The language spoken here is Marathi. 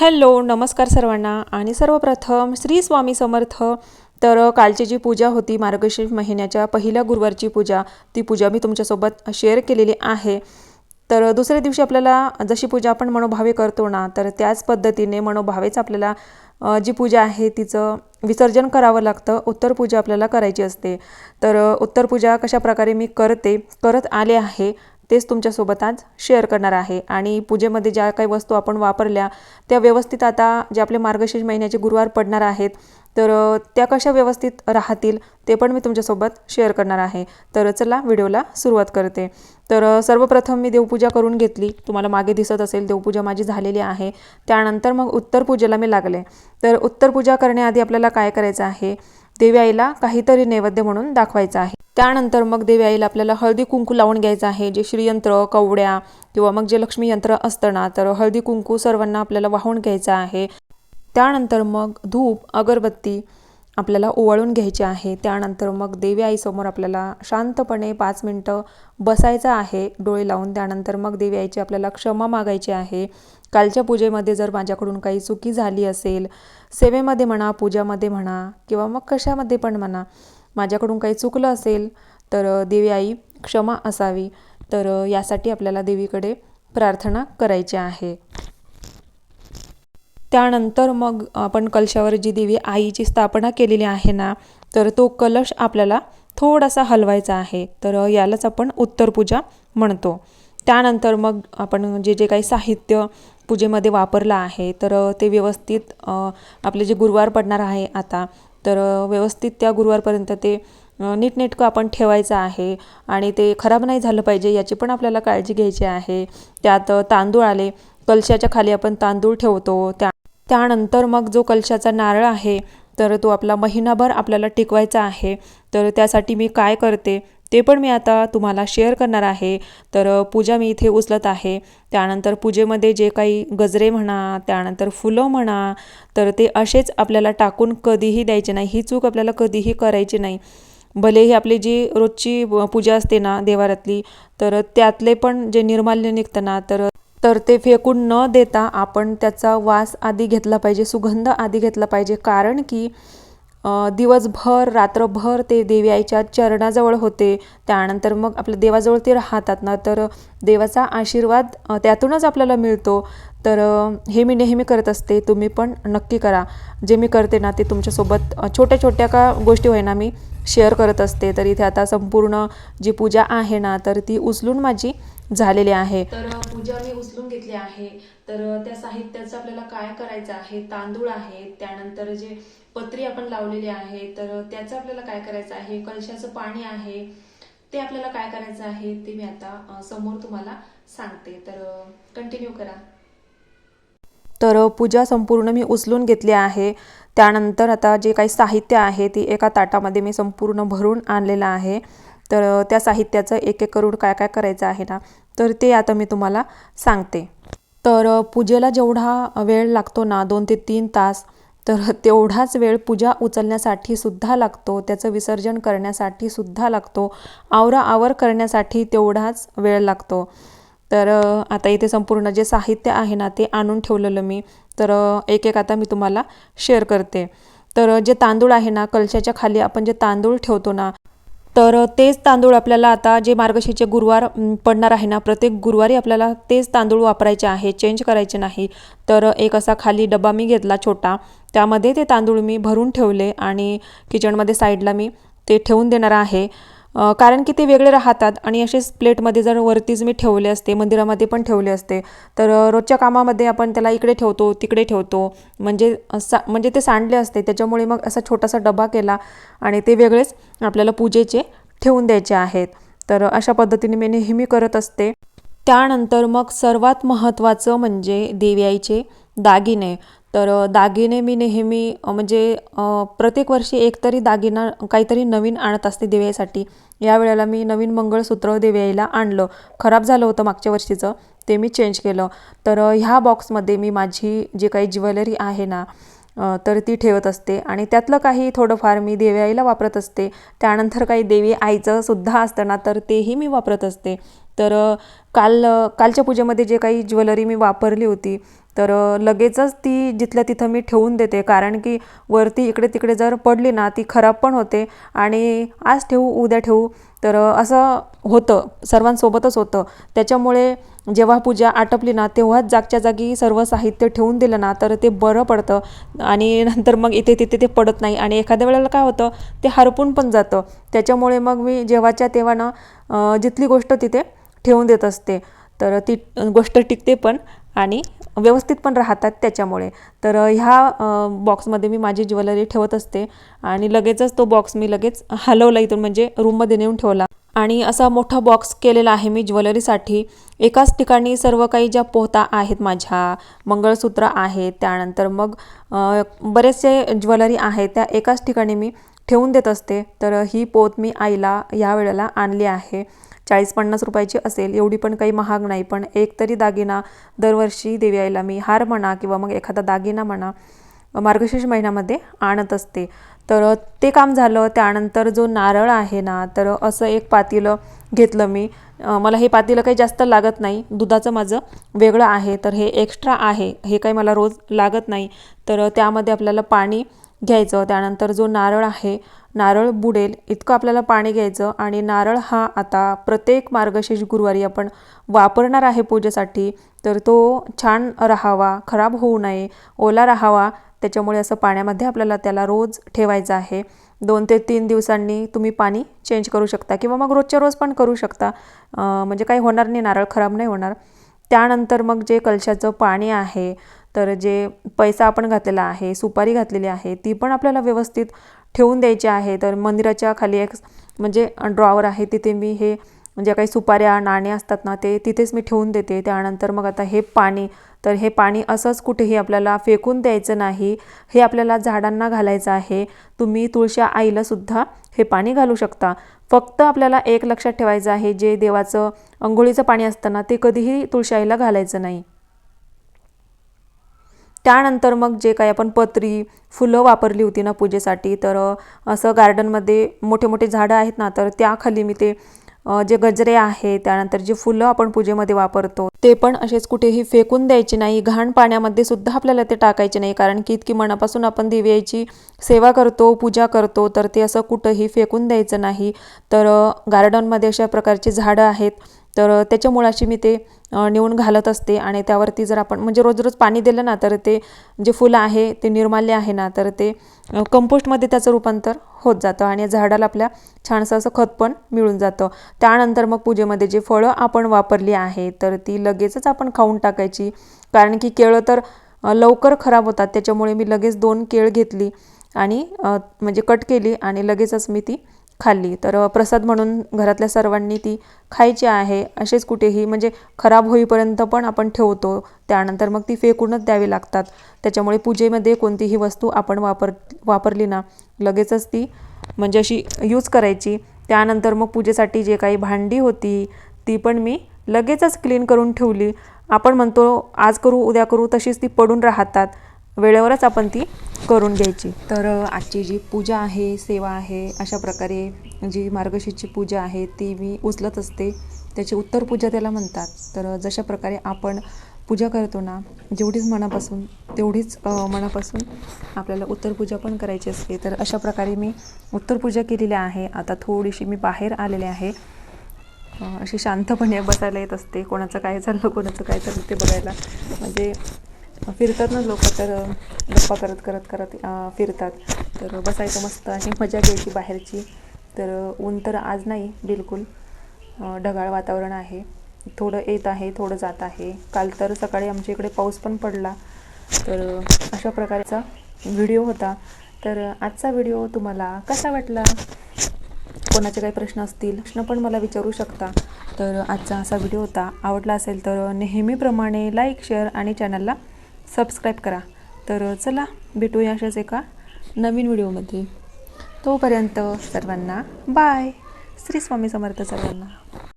हॅलो नमस्कार सर्वांना. आणि सर्वप्रथम श्री स्वामी समर्थ तर कालची जी पूजा होती मार्गशीर्ष महिन्याच्या पहिल्या गुरुवारची पूजा ती पूजा मी तुमच्यासोबत शेअर केलेली आहे. तर दुसऱ्या दिवशी आपल्याला जशी पूजा आपण मनोभावे करतो ना तर त्याच पद्धतीने मनोभावेच आपल्याला जी पूजा आहे तिचं विसर्जन करावं लागतं उत्तर पूजा आपल्याला करायची असते. तर उत्तर पूजा कशा प्रकारे मी करते करत आले आहे. तेच तुमच्यासोबत आज शेअर करणार आहे. आणि पूजेमध्ये ज्या काही वस्तू आपण वापरल्या त्या व्यवस्थित आता जे आपले मार्गशीर्ष महिन्याचे गुरुवार पडणार आहेत तर त्या कशा व्यवस्थित राहतील ते पण मी तुमच्यासोबत शेअर करणार आहे. तर चला व्हिडिओला सुरुवात करते. तर सर्वप्रथम मी देवपूजा करून घेतली. तुम्हाला मागे दिसत असेल देवपूजा माझी झालेली आहे. त्यानंतर मग उत्तर पूजेला मी लागले. तर उत्तर पूजा करण्याआधी आपल्याला काय करायचं आहे? देवी आईला काहीतरी नैवेद्य म्हणून दाखवायचं आहे. त्यानंतर मग देवी आईला आपल्याला हळदी कुंकू लावून घ्यायचं आहे जे श्रीयंत्र कवड्या किंवा मग जे लक्ष्मी यंत्र असतं ना तर हळदी कुंकू सर्वांना आपल्याला वाहून घ्यायचं आहे. त्यानंतर मग धूप अगरबत्ती आपल्याला ओवाळून घ्यायची आहे. त्यानंतर मग देवी आईसमोर आपल्याला शांतपणे पाच मिनटं बसायचं आहे डोळे लावून. त्यानंतर मग देवी आईची आपल्याला क्षमा मागायची आहे. कालच्या पूजेमध्ये जर माझ्याकडून काही चुकी झाली असेल सेवेमध्ये म्हणा पूजामध्ये म्हणा किंवा मग कशामध्ये पण म्हणा माझ्याकडून काही चुकलं असेल तर देवी आई क्षमा असावी. तर यासाठी आपल्याला देवीकडे प्रार्थना करायची आहे. त्यानंतर मग आपण कलशावर जी देवी आईची स्थापना केलेली आहे ना तर तो कलश आपल्याला थोडासा हलवायचा आहे. तर यालाच आपण उत्तर पूजा म्हणतो. त्यानंतर मग आपण जे जे काही साहित्य पूजेमध्ये वापरलं आहे तर ते व्यवस्थित आपले जे गुरुवार पडणार आहे आता तर व्यवस्थित त्या गुरुवारपर्यंत ते नीटनेटकं आपण ठेवायचं आहे आणि ते खराब नाही झालं पाहिजे याची पण आपल्याला काळजी घ्यायची आहे. त्यात तांदूळ आले. कलशाच्या खाली आपण तांदूळ ठेवतो. त्या त्यानंतर मग जो कलशाचा नारळ आहे तर तो आपला महिनाभर आपल्याला टिकवायचा आहे. तर त्यासाठी मी काय करते? ते पण मी आता तुम्हाला शेअर करणार आहे. तर पूजा मी इथे उचलत आहे. त्यानंतर पूजेमध्ये जे काही गजरे म्हणा त्यानंतर फुलं म्हणा तर ते असेच आपल्याला टाकून कधीही द्यायचे नाही. ही चूक आपल्याला कधीही करायची नाही. भलेही आपली जी रोजची पूजा असते ना देवारातली तर त्यातले पण जे निर्माल्य निघतं ना तर तर ते फेकून न देता आपण त्याचा वास आधी घेतला पाहिजे सुगंध आधी घेतला पाहिजे. कारण की दिवसभर रात्रभर ते देवी आईच्या चरणाजवळ होते. त्यानंतर मग आपल्या देवाजवळ ते राहतात ना तर देवाचा आशीर्वाद त्यातूनच आपल्याला मिळतो. तर हे मी नेहमी करत असते. तुम्ही पण नक्की करा. जे मी करते ना ते तुमच्यासोबत छोट्या छोट्या का गोष्टी होईना मी शेअर करत असते. तर इथे आता संपूर्ण जी पूजा आहे ना तर ती उचलून माझी झालेली आहे. तर ज्या मी उचलून घेतली आहे तर त्या साहित्याचं आपल्याला काय करायचं आहे? तांदूळ आहे त्यानंतर जे पत्री आपण लावलेली आहे तर त्याचं आपल्याला काय करायचं आहे? कलशाचं पाणी आहे ते आपल्याला काय करायचं आहे? ते मी आता समोर तुम्हाला सांगते. तर कंटिन्यू करा. तर पूजा संपूर्ण मी उचलून घेतली आहे. त्यानंतर आता जे काही साहित्य आहे ती एका ताटामध्ये मी संपूर्ण भरून आणलेलं आहे. तर त्या साहित्याचं एक एक करून काय काय करायचं आहे ना तर ते आता मी तुम्हाला सांगते. तर पूजेला जेवढा वेळ लागतो ना दोन ते तीन तास तर तेवढाच वेळ पूजा उचलण्यासाठी सुद्धा लागतो त्याचं विसर्जन करण्यासाठी सुद्धा लागतो आवरा आवर करण्यासाठी तेवढाच वेळ लागतो. तर आता इथे संपूर्ण जे साहित्य आहे ना ते आणून ठेवलेलं मी तर एक एक आता मी तुम्हाला शेअर करते. तर जे तांदूळ आहे ना कलशाच्या खाली आपण जे तांदूळ ठेवतो ना तर तेच तांदूळ आपल्याला आता जे मार्गशीरचे गुरुवार पडणार आहे ना प्रत्येक गुरुवारी आपल्याला तेच तांदूळ वापरायचे आहे चेंज करायचे नाही. तर एक असा खाली डबा मी घेतला छोटा त्यामध्ये ते तांदूळ मी भरून ठेवले आणि किचनमध्ये साईडला मी ते ठेवून देणार आहे. कारण की ते वेगळे राहतात आणि असेच प्लेटमध्ये जर वरतीच मी ठेवले असते मंदिरामध्ये पण ठेवले असते तर रोजच्या कामामध्ये आपण त्याला इकडे ठेवतो तिकडे ठेवतो. म्हणजे सा म्हणजे ते सांडले असते त्याच्यामुळे मग असा छोटासा डबा केला आणि ते वेगळेच आपल्याला पूजेचे ठेवून द्यायचे आहेत. तर अशा पद्धतीने मी नेहमी करत असते. त्यानंतर मग सर्वात महत्त्वाचं म्हणजे देवी आईचे दागिने. तर दागिने मी नेहमी म्हणजे प्रत्येक वर्षी एकतरी दागिना काहीतरी नवीन आणत असते देवीसाठी या वेळेला मी नवीन मंगळसूत्र दिव्याला आणलं. खराब झालं होतं मागच्या वर्षीचं ते मी चेंज केलं. तर ह्या बॉक्समध्ये मी माझी जी काही ज्वेलरी आहे ना तर ती ठेवत असते. आणि त्यातलं काही थोडंफार मी देवी आईला वापरत असते. त्यानंतर काही देवी आईचं सुद्धा असतं ना तर तेही मी वापरत असते. तर काल कालच्या पूजेमध्ये जे काही ज्वेलरी मी वापरली होती तर लगेचच ती जिथल्या तिथं मी ठेवून देते. कारण की वरती इकडे तिकडे जर पडली ना ती खराब पण होते आणि आज ठेवू उद्या ठेवू. तर असं होतं. सर्वांसोबतच होतं. त्याच्यामुळे जेव्हा पूजा आटपली ना तेव्हाच जागच्या जागी सर्व साहित्य ठेवून दिलं ना तर ते बरं पडतं. आणि नंतर मग इथे तिथे ते पडत नाही. आणि एखाद्या वेळेला काय होतं ते हरपून पण जातं. त्याच्यामुळे मग मी जेव्हाच्या तेव्हा ना जिथली गोष्ट तिथे ठेवून देत असते. तर ती गोष्ट टिकते पण आणि व्यवस्थित पण राहतात त्याच्यामुळे. तर ह्या बॉक्समध्ये मी माझी ज्वेलरी ठेवत असते आणि लगेचच तो बॉक्स मी लगेच हलवला इथून म्हणजे रूममध्ये नेऊन ठेवला. आणि असा मोठा बॉक्स केलेला आहे मी ज्वेलरीसाठी. एकाच ठिकाणी सर्व काही ज्या पोहता आहेत माझ्या मंगळसूत्र आहेत त्यानंतर मग बरेचसे ज्वेलरी आहेत त्या एकाच ठिकाणी मी ठेवून देत असते. तर ही पोत मी आईला या वेळेला आणली आहे. चाळीस पन्नास रुपयाची असेल एवढी पण काही महाग नाही. पण एक तरी दागिना दरवर्षी देवी आईला मी हार म्हणा किंवा मग एखादा दागिना म्हणा मार्गशीर्ष महिन्यामध्ये आणत असते. तर ते काम झालं त्यानंतर जो नारळ आहे ना तर असं एक पातेलं घेतलं मी. मला हे पातीलं काही जास्त लागत नाही दुधाचं माझं वेगळं आहे तर हे एक्स्ट्रा आहे हे काही मला रोज लागत नाही. तर त्यामध्ये आपल्याला पाणी घ्यायचं. त्यानंतर जो नारळ आहे नारळ बुडेल इतकं आपल्याला पाणी घ्यायचं आणि नारळ हा आता प्रत्येक मार्गशीर्ष गुरुवारी आपण वापरणार आहे पूजेसाठी तर तो छान राहावा खराब होऊ नये ओला राहावा. त्याच्यामुळे असं पाण्यामध्ये आपल्याला त्याला रोज ठेवायचं आहे. दोन ते तीन दिवसांनी तुम्ही पाणी चेंज करू शकता किंवा मग रोजच्या रोज पण करू शकता. म्हणजे काही होणार नाही नारळ खराब नाही होणार. त्यानंतर मग जे कलशाचं पाणी आहे तर जे पैसा आपण घातलेला आहे सुपारी घातलेली आहे ती पण आपल्याला व्यवस्थित ठेवून द्यायची आहे. तर मंदिराच्या खाली एक म्हणजे ड्रॉवर आहे तिथे मी हे म्हणजे काही सुपाऱ्या नाणे असतात ना ते तिथेच मी ठेवून देते. त्यानंतर मग आता हे पाणी तर हे पाणी असंच कुठेही आपल्याला फेकून द्यायचं नाही. हे आपल्याला झाडांना घालायचं आहे. तुम्ही तुळशी आईला सुद्धा हे पाणी घालू शकता. फक्त आपल्याला एक लक्षात ठेवायचं आहे जे देवाचं अंघोळीचं पाणी असतं ना ते कधीही तुळशी आईला घालायचं नाही. त्यानंतर मग जे काही आपण पत्री फुलं वापरली होती ना पूजेसाठी तर असं गार्डनमध्ये मोठे मोठे झाडं आहेत ना तर त्याखाली मी ते जे गजरे आहे त्यानंतर जे फुलं आपण पूजेमध्ये वापरतो ते पण असेच कुठेही फेकून द्यायचे नाही. घाण पाण्यामध्ये सुद्धा आपल्याला ते टाकायचे नाही कारण की इतकी मनापासून आपण दिव्याची सेवा करतो पूजा करतो तर ते असं कुठंही फेकून द्यायचं नाही. तर गार्डनमध्ये अशा प्रकारची झाडं आहेत. तर त्याच्या मुळाशी मी ते नेऊन घालत असते आणि त्यावरती जर आपण म्हणजे रोज रोज पाणी दिलं ना तर ते जे फुलं आहे ते निर्माल्य आहे ना तर ते कंपोस्टमध्ये त्याचं रूपांतर होत जातं आणि झाडाला आपल्या छानसं असं खत पण मिळून जातं. त्यानंतर मग पूजेमध्ये जे फळं आपण वापरली आहे तर ती लगेचच आपण खाऊन टाकायची. कारण की केळं तर लवकर खराब होतात त्याच्यामुळे मी लगेच दोन केळ घेतली आणि म्हणजे कट केली आणि लगेचच मी ती खाल्ली. तर प्रसाद म्हणून घरातल्या सर्वांनी ती खायची आहे असेच कुठेही म्हणजे खराब होईपर्यंत पण आपण ठेवतो. त्यानंतर मग ती फेकूनच द्यावी लागतात. त्याच्यामुळे पूजेमध्ये कोणतीही वस्तू आपण वापर वापरली ना लगेचच ती म्हणजे अशी यूज करायची. त्यानंतर मग पूजेसाठी जे काही भांडी होती ती पण मी लगेचच क्लीन करून ठेवली. आपण म्हणतो आज करू उद्या करू तशीच ती पडून राहतात. वेळेवरच आपण ती करून घ्यायची. तर आजची जी पूजा आहे सेवा आहे अशा प्रकारे जी मार्गशीरची पूजा आहे ती मी उचलत असते. त्याची उत्तर पूजा त्याला म्हणतात. तर जशा प्रकारे आपण पूजा करतो ना जेवढीच मनापासून तेवढीच मनापासून आपल्याला उत्तर पूजा पण करायची असते. तर अशा प्रकारे मी उत्तर पूजा केलेली आहे. आता थोडीशी मी बाहेर आलेले आहे. अशी शांतपणे बसायला येत असते. कोणाचं काय चाललं कोणाचं काय चाललं ते बघायला. म्हणजे फिरतात ना लोक तर गप्पा करत करत करत फिरतात. तर बसायचं मस्त आणि मजा घ्यायची बाहेरची. तर ऊन तर आज नाही बिलकुल. ढगाळ वातावरण आहे. थोडं येत आहे थोडं जात आहे. काल तर सकाळी आमच्या इकडे पाऊस पण पडला. तर अशा प्रकारचा व्हिडिओ होता. तर आजचा व्हिडिओ तुम्हाला कसा वाटला? कोणाचे काही प्रश्न असतील प्रश्न पण मला विचारू शकता. तर आजचा असा व्हिडिओ होता. आवडला असेल तर नेहमीप्रमाणे लाईक शेअर आणि चॅनलला सबस्क्राईब करा. तर चला भेटूया अशाच एका नवीन व्हिडिओमध्ये. तोपर्यंत सर्वांना बाय श्री स्वामी समर्थ सर्वांना.